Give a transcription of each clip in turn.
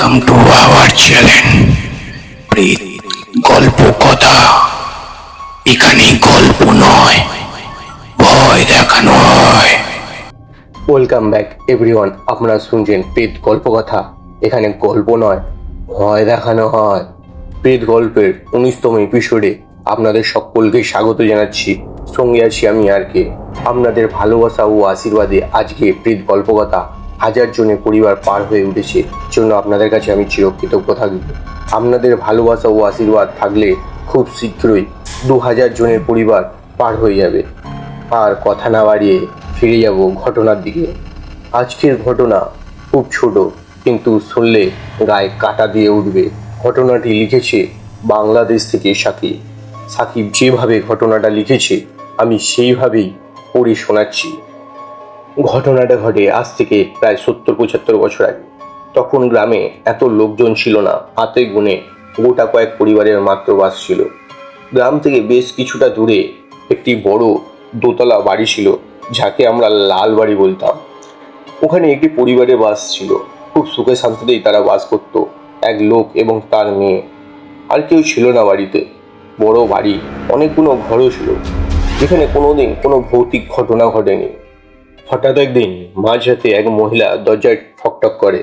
Welcome to our channel গল্প কথা। এখানে গল্প নয়, ভয় দেখানো হয় ওয়েলকাম ব্যাক এভরিওয়ান আপনারা শুনছেন প্রেত গল্প কথা। এখানে গল্প নয়, ভয় দেখানো হয় প্রেত গল্পের উনিশতম এপিসোডে আপনাদের সকলকে স্বাগত জানাচ্ছি। সঙ্গে আছি আমি আর কে। আপনাদের ভালোবাসা ও আশীর্বাদে আজকে প্রেত গল্প কথা হাজার জনের পরিবার পার হয়ে উঠেছে জন্য আপনাদের কাছে আমি চিরকৃতজ্ঞ থাকব। আপনাদের ভালোবাসা ও আশীর্বাদ থাকলে খুব শীঘ্রই দু হাজার জনের পরিবার পার হয়ে যাবে। আর কথা না বাড়িয়ে ফিরে যাব ঘটনার দিকে। আজকের ঘটনা খুব ছোট, কিন্তু শুনলে গায়ে কাটা দিয়ে উঠবে। ঘটনাটি লিখেছে বাংলাদেশ থেকে সাকিব। সাকিব যেভাবে ঘটনাটা লিখেছে, আমি সেইভাবেই পড়ে শোনাচ্ছি। ঘটনাটা ঘটে আজ থেকে প্রায় সত্তর, পঁচাত্তর বছর আগে। তখন গ্রামে এত লোকজন ছিল না, হাতে গুনে গোটা কয়েক পরিবারের মাত্র বাস ছিল। গ্রাম থেকে বেশ কিছুটা দূরে একটি বড় দোতলা বাড়ি ছিল, যাকে আমরা লাল বাড়ি বলতাম। ওখানে একটি পরিবারের বাস ছিল। খুব সুখে শান্তিতেই তারা বাস করত, এক লোক এবং তার মেয়ে। আর কেউ ছিল না বাড়িতে। বড় বাড়ি, অনেকগুলো ঘরও ছিল। যেখানে কোনোদিন কোনো ভৌতিক ঘটনা ঘটেনি। হঠাৎ একদিন মাঝরাতে এক মহিলা দরজায় ঠকঠক করে।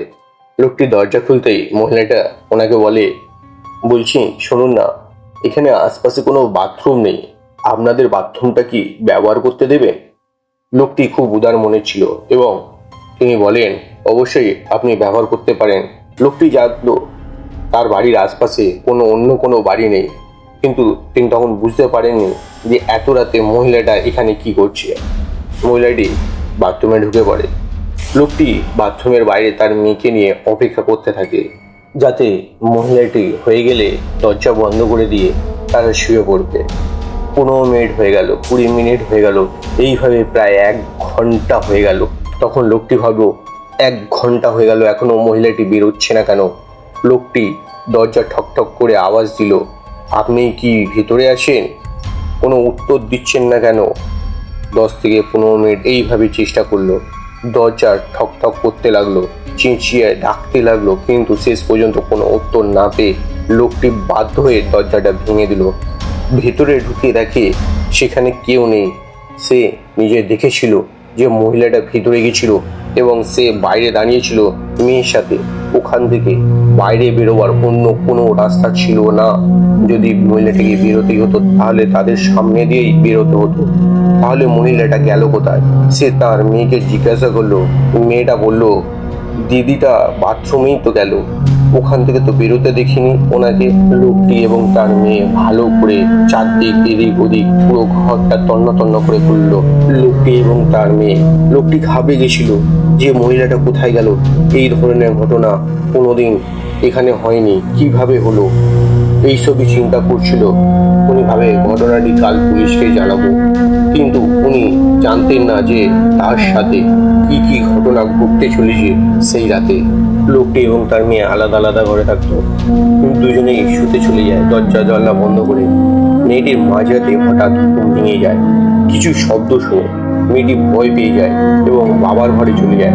লোকটি দরজা খুলতেই মহিলাটা ওনাকে বলে, বলছি, শুনুন না, এখানে আশপাশে কোনো বাথরুম নেই। আপনাদের বাথরুমটা কি ব্যবহার করতে দেবেন? লোকটি খুব উদার মনে ছিল এবং তিনি বলেন, অবশ্যই আপনি ব্যবহার করতে পারেন। লোকটি জানতো তার বাড়ির আশপাশে কোনো অন্য কোনো বাড়ি নেই, কিন্তু তিনি তখন বুঝতে পারেননি যে এত রাতে মহিলাটা এখানে কি করছে। মহিলাটি বাথরুমে ঢুকে পড়ে। লোকটি বাথরুমের বাইরে তার মেয়েকে নিয়ে অপেক্ষা করতে থাকে, যাতে মহিলাটি হয়ে গেলে দরজা বন্ধ করে দিয়ে তারা শুয়ে পড়বে। পনেরো মিনিট হয়ে গেল, কুড়ি মিনিট হয়ে গেল, এইভাবে প্রায় এক ঘণ্টা হয়ে গেল। তখন লোকটি ভাবলো, এক ঘণ্টা হয়ে গেল এখনও মহিলাটি বেরোচ্ছে না কেন? লোকটি দরজা ঠকঠক করে আওয়াজ দিল, আপনি কি ভিতরে আছেন? কোনো উত্তর দিচ্ছেন না কেন? দশ থেকে পনেরো মিনিট এইভাবে চেষ্টা করল। দরজার ঠক ঠক করতে লাগল, চেঁচিয়ে ডাকতে লাগল, কিন্তু শেষ পর্যন্ত কোনো উত্তর না পেয়ে লোকটি বাধ্য হয়ে দরজাটা ভেঙে দিল। ভেতরে ঢুকে দেখে সেখানে কেউ নেই। সে নিজে দেখেছিল যে মহিলাটা ভিতরে গেছিল এবং সে বাইরে দাঁড়িয়েছিল মেয়ের সাথে। ওখান থেকে বাইরে বেরোবার অন্য কোনো রাস্তা ছিল না। যদি মহিলাটিকে বেরোতেই হতো, তাহলে তাদের সামনে দিয়েই বেরোতে হতো। তাহলে মহিলাটা গেল কোথায়? সে তার মেয়েকে জিজ্ঞাসা করল, মেয়েটা বলল, দিদিটা বাথরুমেই তো গেল। ওখান থেকে তো বেরোতে দেখিনি। ওনাকে লোকটি এবং তার মেয়ে ভালো করে চারদিক এদিক ওদিক পুরো ঘরটা তন্ন তন্ন করে খুললো লোকটি এবং তার মেয়ে। লোকটি ঘাবে গেছিল যে মহিলাটা কোথায় গেল। এই ধরনের ঘটনা কোনোদিন এখানে হয়নি। কীভাবে হলো? এইসবই চিন্তা করছিল। উনি ভাবে, ঘটনাটি কাল পুলিশকে জানাব। কিন্তু উনি জানতেন না যে তার সাথে কি কি ঘটনা ঘটতে চলেছে সেই রাতে। লোকটি এবং তার মেয়ে আলাদা আলাদা ঘরে থাকতো। দুজনেই শুতে চলে যায়, দরজা, জানলা বন্ধ করে। মেয়েটির মাঝরাতে হঠাৎ ঘুম ভেঙে যায়। কিছু শব্দ শুনে মেয়েটি ভয় পেয়ে যায় এবং বাবার ঘরে চলে যায়।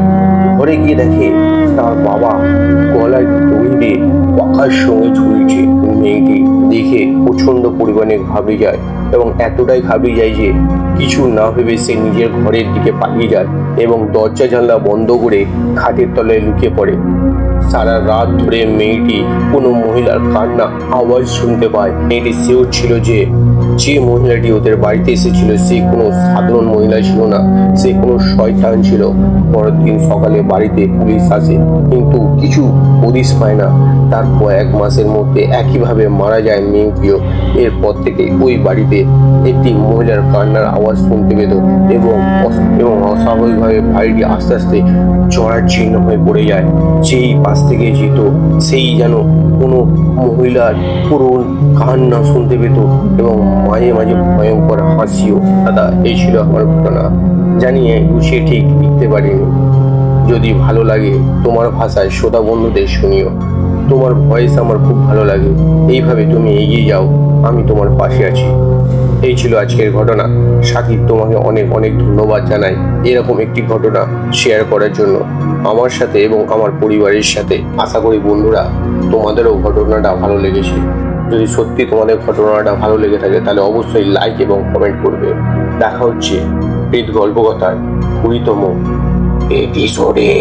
ঘরে গিয়ে দেখে তার বাবা গলায় দড়ি দিয়ে পাখার সঙ্গে ঝুলছে। মেয়েটি দেখে প্রচণ্ড পরিমাণে ঘাবড়ে যায় এবং এতটাই ঘাবড়ে যায় যে কিছু না ভেবে সে নিজের ঘরের দিকে পালিয়ে যায় এবং দরজা জানলা বন্ধ করে খাটের তলায় লুকিয়ে পড়ে। সারা রাত ধরে মেয়েটি কোনো মহিলার কান্না, আওয়াজ শুনতে পায়। মেয়েটি সেও ছিল যে যে মহিলাটি ওদের বাড়িতে এসেছিল, সে কোনো সাধারণ মহিলা ছিল না, সে কোনো শয়তান ছিল। পরের দিন সকালে বাড়িতে পুলিশ আসে, কিন্তু কিছু হদিস পায় না। তার কয়েক মাসের মধ্যে একইভাবে মারা যায় মেয়েটিও। এরপর থেকে ওই বাড়িতে একটি মহিলার কান্নার আওয়াজ শুনতে পেত এবং এবং অস্বাভাবিকভাবে বাড়িটি আস্তে আস্তে চড়ার চিহ্ন হয়ে পড়ে যায়। যেই পাশ থেকে যেত, সেই যেন কোনো মহিলার পুরো কান্না শুনতে পেত এবং মাঝে মাঝে ভয়ঙ্কর হাসিও দাদা, এই ছিল আমার ঘটনা। জানিয়ে গুছিয়ে ঠিক লিখতে পারিনি। যদি ভালো লাগে তোমার ভাষায় শ্রোতা বন্ধুদের শুনিও। তোমার ভয়েস আমার খুব ভালো লাগে। এইভাবে তুমি এগিয়ে যাও, আমি তোমার পাশে আছি। এই ছিল আজকের ঘটনা। সাকিব তোমাকে অনেক অনেক ধন্যবাদ জানাই। এরকম একটি ঘটনা শেয়ার করার জন্য। আমার সাথে এবং আমার পরিবারের সাথে, আশা করি বন্ধুরা, তোমাদেরও ঘটনাটা ভালো লেগেছে। যদি সত্যি তোমাদের ঘটনাটা ভালো লেগে থাকে, তাহলে অবশ্যই লাইক এবং কমেন্ট করবে। দেখা হচ্ছে প্রেত গল্পকথার কুড়িতম এপিসোডে